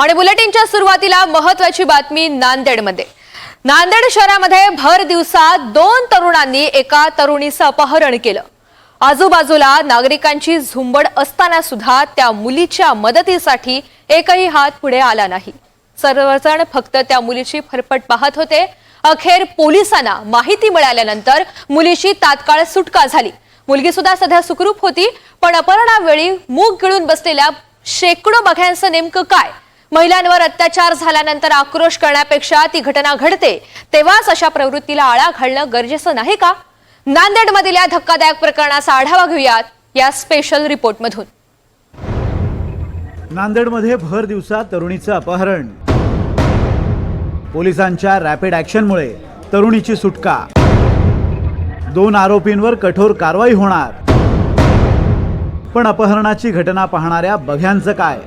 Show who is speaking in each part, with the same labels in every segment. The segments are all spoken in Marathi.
Speaker 1: आणि बुलेटिनच्या सुरुवातीला महत्वाची बातमी नांदेडमध्ये. नांदेड शहरामध्ये भर दिवसात दोन तरुणांनी एका तरुणीचं अपहरण केलं. आजूबाजूला नागरिकांची झुंबड असताना सुद्धा त्या मुलीच्या मदतीसाठी एकही हात पुढे आला नाही. सर्वजण फक्त त्या मुलीची फरफट पाहत होते. अखेर पोलिसांना माहिती मिळाल्यानंतर मुलीची तात्काळ सुटका झाली. मुलगी सुद्धा सध्या सुखरूप होती पण अपहरणावेळी मूग गिळून बसलेल्या शेकडो बघ्यांचं नेमकं काय? महिलांवर अत्याचार झाल्यानंतर आक्रोश करण्यापेक्षा ती घटना घडते तेव्हाच अशा प्रवृत्तीला आळा घालणं गरजेचं नाही का? नांदेडमधील या धक्कादायक प्रकरणाचा आढावा घेऊयात या स्पेशल रिपोर्टमधून
Speaker 2: नांदेडमध्ये भर दिवसा तरुणीचं अपहरण. पोलिसांच्या रॅपिड ॲक्शनमुळे तरुणीची सुटका. दोन आरोपींवर कठोर कारवाई होणार. पण अपहरणाची घटना पाहणाऱ्या बघ्यांचं काय?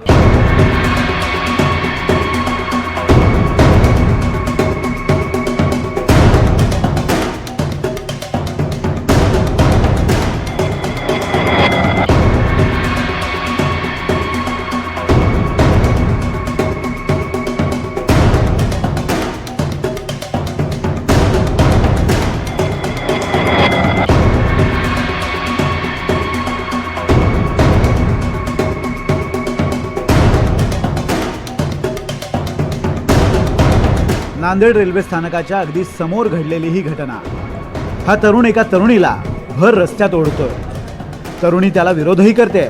Speaker 2: नांदेड रेल्वे स्थानकाच्या अगदी समोर घडलेली ही घटना. हा तरुण एका तरुणीला भर रस्त्यात ओढतोय. तरुणी त्याला विरोधही करते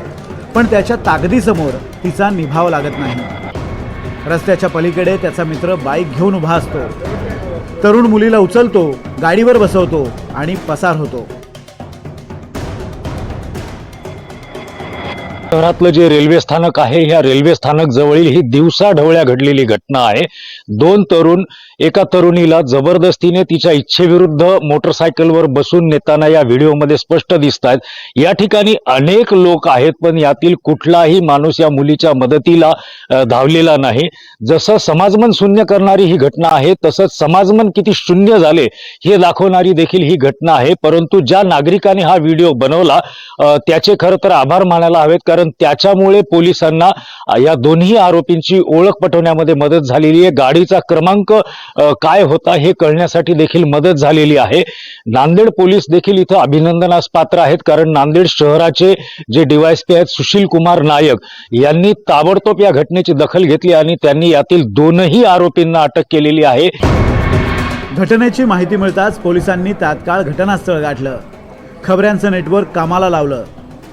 Speaker 2: पण त्याच्या ताकदीसमोर तिचा निभाव लागत नाही. रस्त्याच्या पलीकडे त्याचा मित्र बाईक घेऊन उभा असतो. तरुण मुलीला उचलतो गाडीवर बसवतो आणि पसार होतो.
Speaker 3: शहरातलं जे रेल्वे स्थानक आहे ह्या रेल्वे स्थानक जवळील ही दिवसा ढवळ्या घडलेली घटना आहे. दोन तरुण एका तरुणीला जबरदस्तीने तिच्या इच्छेविरुद्ध मोटरसायकलवर बसून नेताना या व्हिडिओमध्ये स्पष्ट दिसत आहेत या ठिकाणी अनेक लोक आहेत पण यातील कुठलाही माणूस या मुलीच्या मदतीला धावलेला नाही. जसं समाजमन शून्य करणारी ही घटना आहे तसंच समाजमन किती शून्य झाले हे दाखवणारी देखील ही घटना आहे. परंतु ज्या नागरिकाने हा व्हिडिओ बनवला त्याचे खरं तर आभार मानायला हवेत कारण त्याच्यामुळे पोलिसांना या दोन्ही आरोपींची ओळख पटवण्यामध्ये मदत झालेली आहे. गाडीचा क्रमांक काय होता हे कळण्यासाठी देखील मदत झालेली आहे. नांदेड पोलीस देखील इथं अभिनंदनास पात्र आहेत कारण नांदेड शहराचे जे डीवायसपी आहेत सुशील कुमार नायक यांनी ताबडतोब या घटनेची दखल घेतली आणि त्यांनी यातील दोनही आरोपींना अटक केलेली आहे.
Speaker 2: घटनेची माहिती मिळताच पोलिसांनी तात्काळ घटनास्थळ गाठलं. खबऱ्यांचं नेटवर्क कामाला लावलं.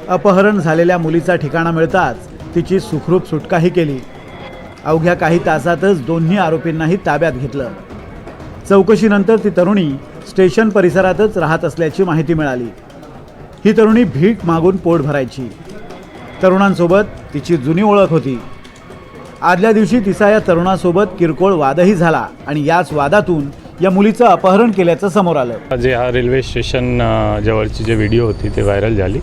Speaker 2: अपहरण झालेल्या मुलीचा ठिकाणा मिळताच तिची सुखरूप सुटकाही केली. अवघ्या काही तासातच दोन्ही आरोपींनाही ताब्यात घेतलं. चौकशीनंतर ती तरुणी स्टेशन परिसरातच राहत असल्याची माहिती मिळाली. ही तरुणी भीक मागून पोट भरायची. तरुणांसोबत तिची जुनी ओळख होती. आदल्या दिवशी तिचा या तरुणासोबत किरकोळ वादही झाला आणि याच वादातून या मुलीचं अपहरण केल्याचं समोर आलं
Speaker 4: जे हा रेल्वे स्टेशन जवळची जे व्हिडिओ होती ते व्हायरल झाली.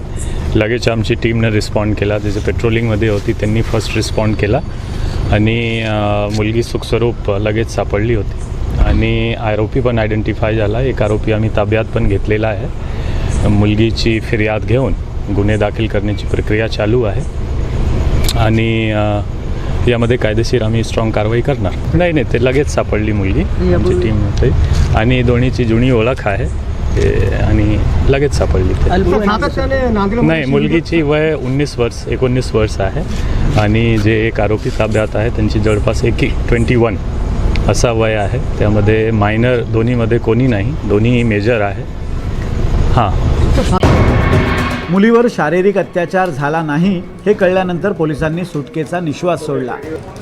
Speaker 4: लगेच आमची टीमनं रिस्पॉन्ड केला. त्याचे पेट्रोलिंगमध्ये होती त्यांनी फर्स्ट रिस्पॉन्ड केला. आणि मुलगी सुखस्वरूप लगेच सापडली होती. आणि आरोपी पण आयडेंटिफाय झाला. एक आरोपी आम्ही ताब्यात पण घेतलेला आहे. मुलगीची फिर्याद घेऊन गुन्हे दाखल करण्याची प्रक्रिया चालू आहे. आणि यामध्ये कायदेशीर आम्ही स्ट्रॉंग कारवाई करणार. नाही नाही ते लगेच सापडली मुलगी आमची टीम होते. आणि दोन्हीची जुनी ओळख आहे ते आणि लगेच सापडली ते. नाही मुलगीची वय उन्नीस वर्ष एकोणीस वर्ष आहे. आणि जे एक आरोपी ताब्यात आहे त्यांची जवळपास एक ट्वेंटी वन असा वय आहे. त्यामध्ये मायनर दोन्हीमध्ये कोणी नाही दोन्ही मेजर आहे. हां.
Speaker 2: मुलीवर शारीरिक अत्याचार झाला नाही हे कळल्यानंतर पोलिसांनी सुटकेचा निश्वास सोडला.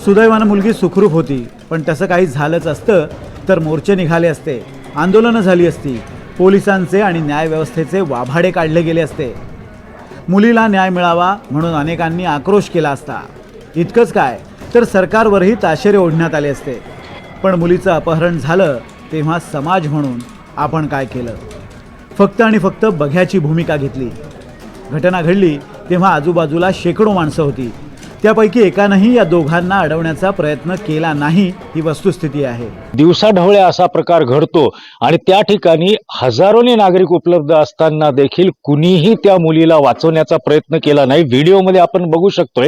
Speaker 2: सुदैवानं मुलगी सुखरूप होती पण तसं काही झालंच असतं तर मोर्चे निघाले असते आंदोलनं झाली असती पोलिसांचे आणि न्यायव्यवस्थेचे वाभाडे काढले गेले असते. मुलीला न्याय मिळावा म्हणून अनेकांनी आक्रोश केला असता. इतकंच काय तर सरकारवरही ताशेरे ओढण्यात आले असते. पण मुलीचं अपहरण झालं तेव्हा समाज म्हणून आपण काय केलं? फक्त आणि फक्त बघ्याची भूमिका घेतली. घटना घडली तेव्हा आजूबाजूला शेकडो माणसं होती. त्यापैकी एकानंही या दोघांना अडवण्याचा प्रयत्न केला नाही ही वस्तुस्थिती आहे.
Speaker 3: दिवसाढवळे असा प्रकार घडतो आणि त्या ठिकाणी हजारोने नागरिक उपलब्ध असताना देखील कुणीही त्या मुलीला वाचवण्याचा प्रयत्न केला नाही. व्हिडिओमध्ये आपण बघू शकतोय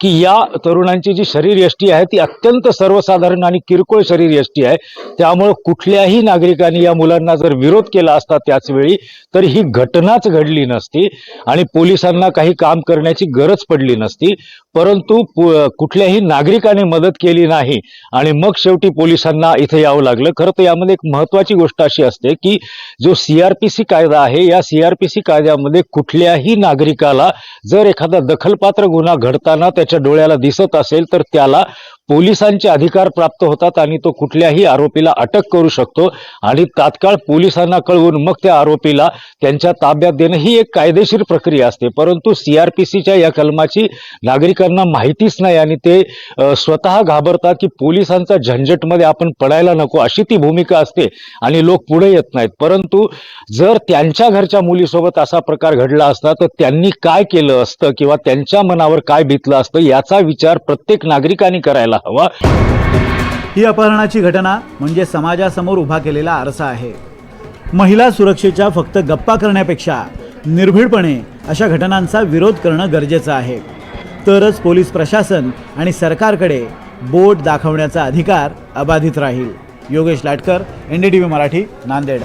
Speaker 3: की या तरुणांची जी शरीर यष्टी आहे ती अत्यंत सर्वसाधारण आणि किरकोळ शरीर यष्टी आहे. त्यामुळे कुठल्याही नागरिकांनी या मुलांना जर विरोध केला असता त्याच वेळी तर ही घटनाच घडली नसती आणि पोलिसांना काही काम करण्याची गरज पडली नसती. परंतु परंतु कुठल्याही नागरिकाने मदत केली नाही. आणि मग शेवटी पोलिसांना इथे यावं लागलं. खरं तर यामध्ये एक महत्वाची गोष्ट अशी असते की जो सीआरपीसी कायदा आहे या सीआरपीसी कायद्यामध्ये कुठल्याही नागरिकाला जर एखादा दखलपात्र गुन्हा घडताना त्याच्या डोळ्याला दिसत असेल तर त्याला पोलिसांचे अधिकार प्राप्त होतात आणि तो कुठल्याही आरोपीला अटक करू शकतो. आणि तात्काळ पोलिसांना कळवून मग त्या आरोपीला त्यांच्या ताब्यात देणं ही एक कायदेशीर प्रक्रिया असते. परंतु सीआरपीसीच्या या कलमाची नागरिकांना माहितीच नाही आणि ते स्वतः घाबरतात की पोलिसांचा झंझटमध्ये आपण पडायला नको अशी ती भूमिका असते आणि लोक पुढे येत नाहीत. परंतु जर त्यांच्या घरच्या मुलीसोबत असा प्रकार घडला असता तर त्यांनी काय केलं असतं किंवा त्यांच्या मनावर काय भितलं असतं याचा विचार प्रत्येक नागरिकांनी करायला हवा
Speaker 2: ही अपहरणाची घटना म्हणजे समाजासमोर उभा केलेला आरसा आहे. महिला सुरक्षेच्या फक्त गप्पा करण्यापेक्षा निर्भीडपणे अशा घटनांचा विरोध करणं गरजेचं आहे. तरच पोलीस प्रशासन आणि सरकारकडे बोट दाखवण्याचा अधिकार अबाधित राहील. Yogesh Latkar N D T V Marathi Nanded.